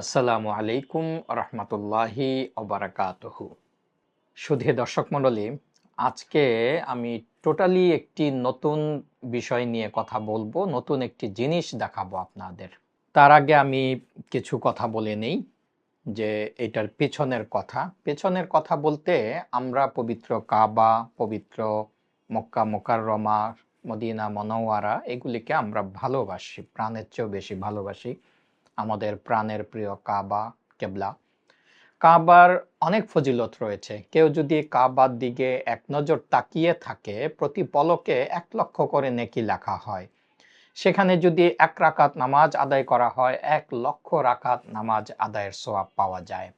আসসালামু আলাইকুম রহমতুল্লাহি অবরাকাতহু সুধী দর্শক মণ্ডলী, আজকে আমি টোটালি একটি নতুন বিষয় নিয়ে কথা বলব, নতুন একটি জিনিস দেখাবো আপনাদের। তার আগে আমি কিছু কথা বলে নেই, যে এটার পেছনের কথা। পেছনের কথা বলতে আমরা পবিত্র কাবা, পবিত্র মক্কা মোকাররমা, মদিনা মনোয়ারা, এগুলিকে আমরা ভালোবাসি, প্রাণের চেয়েও বেশি ভালোবাসি। আমাদের প্রাণের প্রিয় কাবা, কেবলা। কাবার অনেক ফজিলত রয়েছে। কেউ যদি কাবার দিকে এক নজর তাকিয়ে থাকে, প্রতি পলকে এক লক্ষ করে নেকি লেখা হয়। সেখানে যদি এক রাকাত নামাজ আদায় করা হয়, এক লক্ষ রাকাত নামাজ আদায়ের সোয়াব পাওয়া যায়।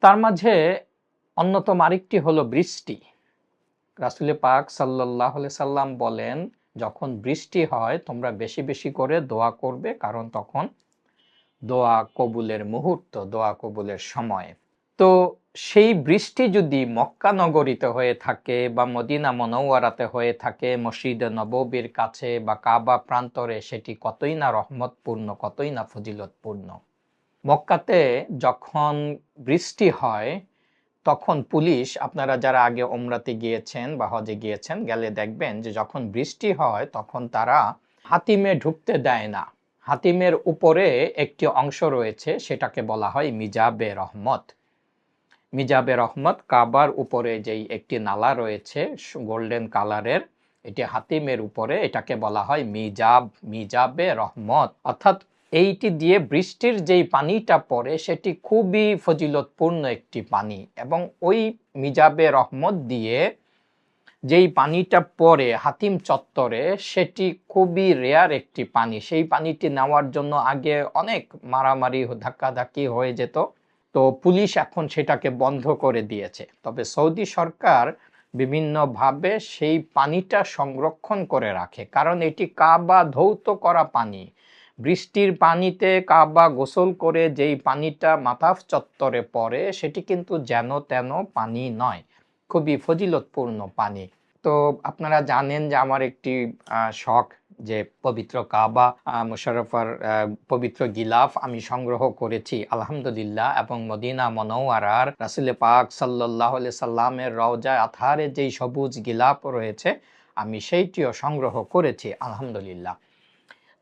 তার মাঝে অন্যতম আরেকটি হলো বৃষ্টি। রাসুল পাক সাল্লাহ সাল্লাম বলেন যখন বৃষ্টি হয়, তোমরা বেশি বেশি করে দোয়া করবে, কারণ তখন দোয়া কবুলের মুহূর্ত, দোয়া কবুলের সময়। তো সেই বৃষ্টি যদি মক্কা নগরীতে হয়ে থাকে বা মদিনা মনৌয়ারাতে হয়ে থাকে, মসজিদ নববীর কাছে বা কাবা প্রান্তরে, সেটি কতই না রহমতপূর্ণ, কতই না ফজিলতপূর্ণ। মক্কাতে যখন বৃষ্টি হয় তখন পুলিশ আপনারা যারা আগে ওমরাতে গিয়েছেন বা হজে গিয়েছেন, গেলে দেখবেন যে যখন বৃষ্টি হয় তখন তারা হাতিমে ঢুকতে দেয় না। হাতিমের উপরে একটি অংশ রয়েছে, সেটাকে বলা হয় মিজাবে রহমত। মিজাবে রহমত কাবার উপরে যেই একটি নালা রয়েছে গোল্ডেন কালারের, এটি হাতিমের উপরে এটাকে বলা হয় মিজাব মিজাবে রহমত। অর্থাৎ এইটি দিয়ে বৃষ্টির যেই পানিটা পড়ে, সেটি খুবই ফজিলতপূর্ণ একটি পানি এবং ওই মিজাবে রহমত দিয়ে যেই পানিটা পড়ে হাতিম চত্বরে, সেটি খুবই রেয়ার একটি পানি। সেই পানিটি নেওয়ার জন্য আগে অনেক মারামারি, ধাক্কাধাক্কি হয়ে যেত। তো পুলিশ এখন সেটাকে বন্ধ করে দিয়েছে। তবে সৌদি সরকার বিভিন্নভাবে সেই পানিটা সংরক্ষণ করে রাখে। কারণ এটি কাবা ধৌত করা পানি। বৃষ্টির পানিতে কাবা গোসল করে যেই পানিটা মাথাফ চত্বরে পড়ে, সেটি কিন্তু যেন তেন পানি নয়, খুবই ফজিলতপূর্ণ পানি। তো আপনারা জানেন যে আমার একটি শখ যে পবিত্র কাবা মুশারফার পবিত্র গিলাফ আমি সংগ্রহ করেছি, আলহামদুলিল্লাহ। এবং মদিনা মনোয়ারার রাসুল পাক সাল্লাহ সাল্লামের রওজা আথারে যেই সবুজ গিলাফ রয়েছে, আমি সেইটিও সংগ্রহ করেছি, আলহামদুলিল্লাহ।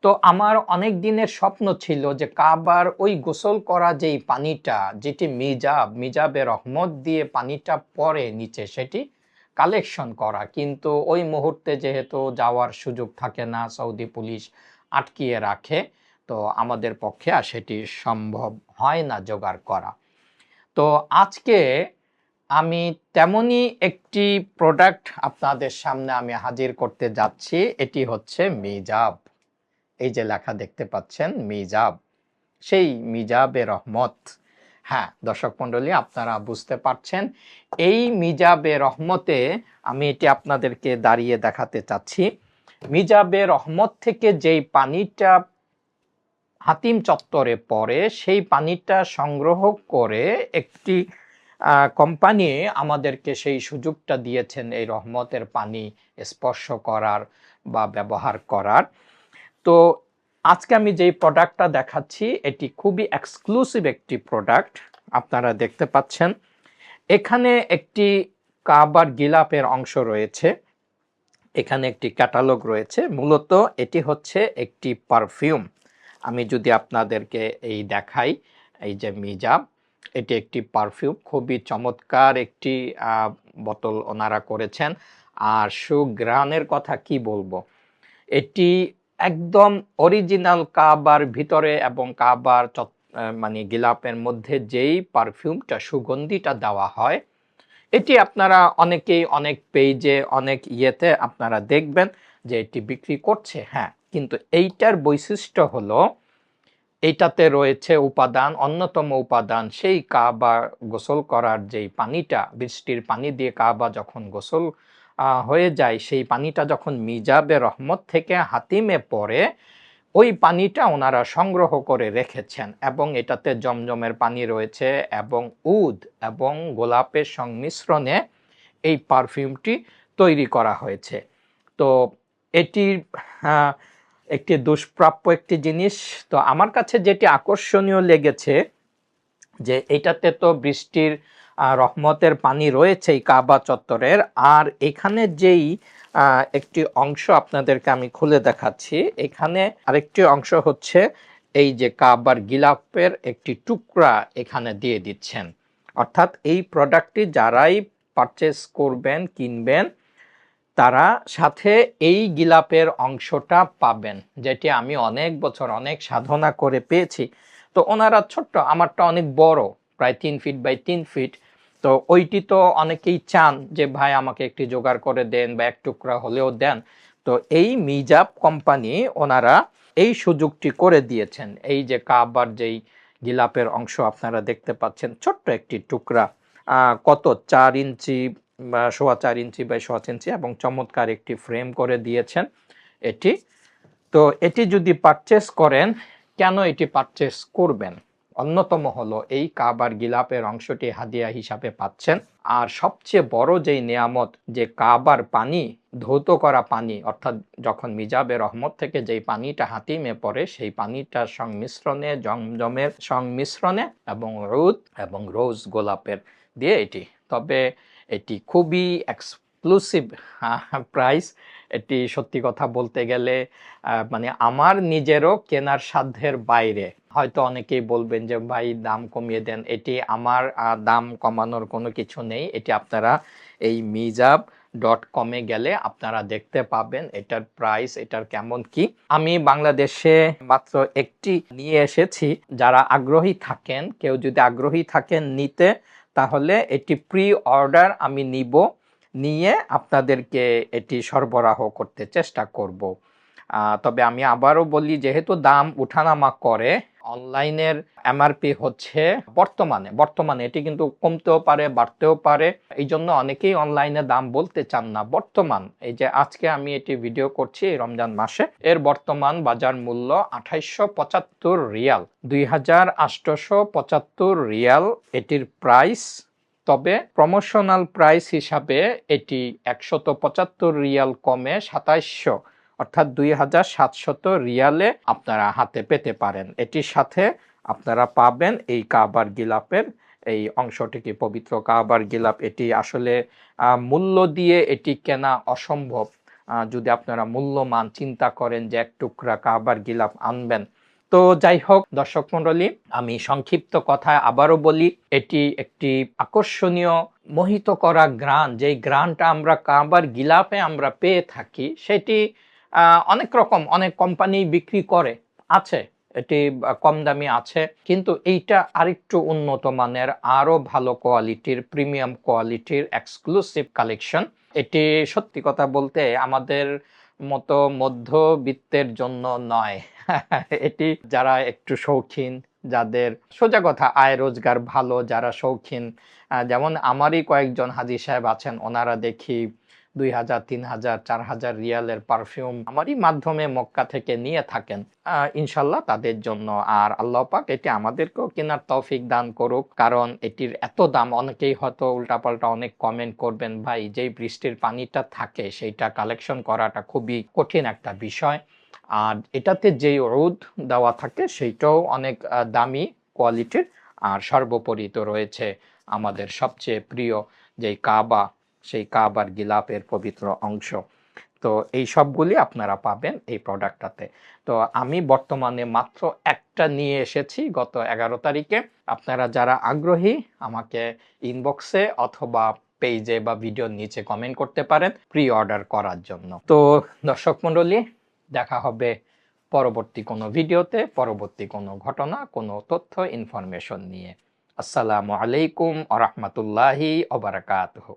তো আমার অনেক দিনের স্বপ্ন ছিল যে কাবার ওই গোসল করা যেই পানিটা, যেটি মিজাব, মিজাবে রহমত দিয়ে পানিটা পরে নিচে সেটি কালেকশন করা। কিন্তু ওই মুহূর্তে যেহেতু যাওয়ার সুযোগ থাকে না, সৌদি পুলিশ আটকিয়ে রাখে, তো আমাদের পক্ষে আর সেটি সম্ভব হয় না জোগাড় করা। তো আজকে আমি তেমনই একটি প্রোডাক্ট আপনাদের সামনে আমি হাজির করতে যাচ্ছি, এটি হচ্ছে মিজাব। এই যে লেখা দেখতে পাচ্ছেন, মিজাব। সেই মিজাবে রহমত। হ্যাঁ দর্শক মন্ডলী আপনারা বুঝতে পারছেন, এই মিজাবে রহমতে আমি এটি আপনাদেরকে দাঁড়িয়ে দেখাতে চাচ্ছি। মিজাবে রহমত থেকে যেই পানিটা হাতিম চত্বরে পড়ে, সেই পানিটা সংগ্রহ করে একটি কোম্পানি আমাদেরকে সেই সুযোগটা দিয়েছেন এই রহমতের পানি স্পর্শ করার বা ব্যবহার করার। তো আজকে আমি যেই প্রোডাক্টটা দেখাচ্ছি, এটি খুবই এক্সক্লুসিভ একটি প্রোডাক্ট আপনারা দেখতে পাচ্ছেন। এখানে একটি কাবার গিলাপের অংশ রয়েছে। এখানে একটি ক্যাটালগ রয়েছে। মূলত এটি হচ্ছে একটি পারফিউম আমি যদি আপনাদেরকে এই দেখাই, এই যে মিজাব এটি একটি পারফিউম খুবই চমৎকার একটি বোতল ওনারা করেছেন। আর সুগ্রানের কথা কি বলব? এটি একদম অরিজিনাল কাবার ভিতরে এবং কাবার মানে গিলাপের মধ্যে যেই পারফিউমটা সুগন্ধিটা দেওয়া হয়, এটি আপনারা অনেকেই অনেক পেজে অনেক ইয়েতে আপনারা দেখবেন যে এটি বিক্রি করছে হ্যাঁ। কিন্তু এইটার বৈশিষ্ট্য হলো এইটাতে রয়েছে উপাদান, অন্যতম উপাদান, সেই কাবা গোসল করার যেই পানিটা, বৃষ্টির পানি দিয়ে কাবা যখন গোসল হয়ে যায়। সেই পানিটা যখন মিজাবে রহমত থেকে হাতিমে পড়ে, ওই পানিটা ওনারা সংগ্রহ করে রেখেছেন এবং এটাতে জমজমের পানি রয়েছে এবং উদ এবং গোলাপের সংমিশ্রণে এই পারফিউমটি তৈরি করা হয়েছে। তো এটির একটি দুষ্প্রাপ্য একটি জিনিস। তো আমার কাছে যেটি আকর্ষণীয় লেগেছে যে এটাতে তো বৃষ্টির রহমতের পানি রয়েছে এই কাবা চত্বরের। আর এখানে যেই একটি অংশ আপনাদেরকে আমি খুলে দেখাচ্ছি, এখানে আরেকটি অংশ হচ্ছে এই যে কাবার গিলাফের একটি টুকরা এখানে দিয়ে দিচ্ছেন। অর্থাৎ এই প্রোডাক্টটি যারাই পারচেস করবেন, কিনবেন, তারা সাথে এই গিলাপের অংশটা পাবেন, যেটি আমি অনেক বছর অনেক সাধনা করে পেয়েছি। তো ওনারা ছোট্ট, আমারটা অনেক বড়, প্রায় তিন ফিট বাই তিন ফিট তো ওইটি তো অনেকেই চান যে, ভাই, আমাকে একটি জোগাড় করে দেন বা এক টুকরা হলেও দেন। তো এই মিজাব কোম্পানি ওনারা এই সুযোগটি করে দিয়েছেন। এই যে কাবার যেই গিলাপের অংশ আপনারা দেখতে পাচ্ছেন, ছোট্ট একটি টুকরা কত চার ইঞ্চি বা সোয়া চার ইঞ্চি বা সোয়া ইঞ্চি এবং চমৎকার একটি ফ্রেম করে দিয়েছেন এটি। তো এটি যদি পারচেস করেন, কেন এটি পারচেস করবেন? অন্যতম হলো এই কাবার গিলাপের অংশটি হাদিয়া হিসাবে পাচ্ছেন। আর সবচেয়ে বড় যেই নিয়ামত, যে কাবার পানি, ধৌত করা পানি, অর্থাৎ যখন মিজাবের রহমত থেকে যেই পানিটা হাতিমে পড়ে, সেই পানিটার সংমিশ্রণে, জমজমের সংমিশ্রণে এবং রোদ এবং রোজ গোলাপের দিয়ে এটি। তবে এটি খুবই এক্সক্লুসিভ প্রাইস এটি সত্যি কথা বলতে গেলে মানে আমার নিজেরও কেনার সাধ্যের বাইরে। হয়তো অনেকেই বলবেন যে, ভাই, দাম কমিয়ে দেন। এটি আমার দাম কমানোর কোনো কিছু নেই। এটি আপনারা এই মিজাব ডট কমে গেলে আপনারা দেখতে পাবেন এটার প্রাইস এটার কেমন কি। আমি বাংলাদেশে মাত্র একটি নিয়ে এসেছি। যারা আগ্রহী থাকেন, কেউ যদি আগ্রহী থাকেন নিতে, তাহলে এটি প্রি অর্ডার আমি নিব। নিয়ে আপনাদেরকে এটি সরবরাহ করতে চেষ্টা করব। তবে আমি আবারও বলি, যেহেতু দাম উঠানামা করে, অনলাইনের এমআরপি হচ্ছে বর্তমানে। বর্তমানে এটি কিন্তু কমতেও পারে, বাড়তেও পারে। এই জন্য অনেকেই অনলাইনে দাম বলতে চান না। বর্তমান, এই যে আজকে আমি এটি ভিডিও করছি, এই রমজান মাসে, এর বর্তমান বাজার মূল্য আঠাইশশো পঁচাত্তর রিয়াল। দুই হাজার আটশোশো পঁচাত্তর রিয়াল এটির প্রাইস। তবে প্রমোশনাল প্রাইস হিসাবে এটি একশত পঁচাত্তর রিয়াল কমে সাতাইশশো। অর্থাৎ দুই হাজার সাতশত রিয়ালে আপনারা হাতে পেতে পারেন। এটির সাথে আপনারা পাবেন এই কাবার গিলাপের, এই অংশটিকে পবিত্র কাবার গিলাপ। এটি আসলে মূল্য দিয়ে এটি কেনা অসম্ভব। যদি আপনারা মূল্যমান চিন্তা করেন যে এক টুকরা কাবার গিলাপ আনবেন। তো যাই হোক, দর্শক মন্ডলী আমি সংক্ষিপ্ত কথায় আবারও বলি, এটি একটি আকর্ষণীয় মোহিত করা গ্রান। যেই গ্রানটা আমরা কাবার গিলাপে আমরা পেয়ে থাকি, সেটি অনেক রকম, অনেক কোম্পানি বিক্রি করে। আছে, এটি কম দামি আছে, কিন্তু এইটা আরেকটু উন্নত মানের আরও ভালো কোয়ালিটির প্রিমিয়াম কোয়ালিটির এক্সক্লুসিভ কালেকশন এটি সত্যি কথা বলতে আমাদের মতো মধ্যবিত্তের জন্য নয়। এটি যারা একটু শৌখিন, যাদের সোজা কথা, আয় রোজগার ভালো, যারা শৌখিন যেমন আমারই কয়েকজন হাজি সাহেব আছেন, ওনারা দেখি দুই হাজার, তিন হাজার, চার হাজার রিয়ালের পারফিউম আমারই মাধ্যমে মক্কা থেকে নিয়ে থাকেন। ইনশাল্লাহ তাদের জন্য। আর আল্লাহ পাক এটি আমাদেরকেও কেনার তৌফিক দান করুক। কারণ এটির এত দাম, অনেকেই হয়তো উল্টাপাল্টা অনেক কমেন্ট করবেন, ভাই, যেই বৃষ্টির পানিটা থাকে, সেইটা কালেকশন করাটা খুবই কঠিন একটা বিষয়। আর এটাতে যেই রোদ দেওয়া থাকে, সেইটাও অনেক দামি কোয়ালিটির আর সর্বোপরি তো রয়েছে আমাদের সবচেয়ে প্রিয় যেই কাবা সেই কাবার গিলাপের পবিত্র অংশ। তো এই সবগুলি আপনারা পাবেন এই প্রোডাক্টটাতে তো আমি বর্তমানে মাত্র একটা নিয়ে এসেছি গত এগারো তারিখে। আপনারা যারা আগ্রহী, আমাকে ইনবক্সে অথবা পেজে বা ভিডিওর নিচে কমেন্ট করতে পারেন প্রি অর্ডার করার জন্য। তো দর্শক মণ্ডলী, দেখা হবে পরবর্তী কোনো ভিডিওতে পরবর্তী কোনো ঘটনা, কোনো তথ্য ইনফরমেশন নিয়ে। আসসালামু আলাইকুম আ রহমতুল্লাহি অবরাকাতহ